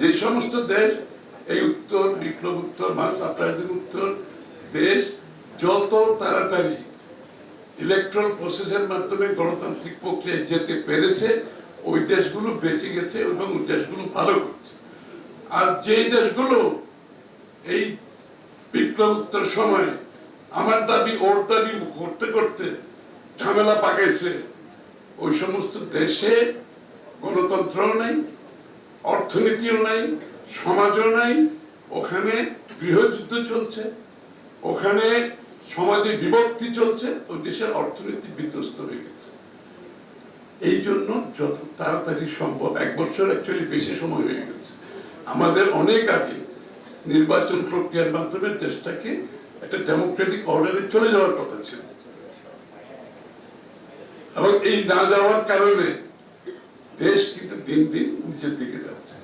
যে সমস্ত দেশ, এই উত্তর, বিপ্লব উত্তর মাস আপরাইজিং উত্তর, দেশ যত তাড়াতাড়ি ইলেকট্রাল প্রসেসের মাধ্যমে গণতান্ত্রিক প্রক্রিয়ায় যেতে পেরেছে, ওই দেশগুলো বেঁচে গেছে এবং ওই দেশগুলো ভালো করছে। আর যেই দেশগুলো এই বিপ্লব উত্তর সময় আমার দাবি, ওর দাবি করতে করতে ঝামেলা পাকাইছে, ওই সমস্ত দেশে গণতন্ত্রও নাই অর্থনীতিও নাই, সমাজও নাই, ওখানে গৃহযুদ্ধ চলছে, ওখানে সমাজে বিভক্তি চলছে ওই দেশের অর্থনীতি বিধ্বস্ত হয়ে গেছে। এই জন্য যত তাড়াতাড়ি সম্ভব, এক বছর অ্যাকচুয়ালি বেশি সময় হয়ে গেছে। আমাদের অনেক আগে নির্বাচন প্রক্রিয়ার মাধ্যমে দেশটাকে একটা ডেমোক্রেটিক অর্ডারে চলে যাওয়ার কথা ছিল। এবং এই না যাওয়ার কারণে দেশ দিন দিন নিচের দিকে যাচ্ছে।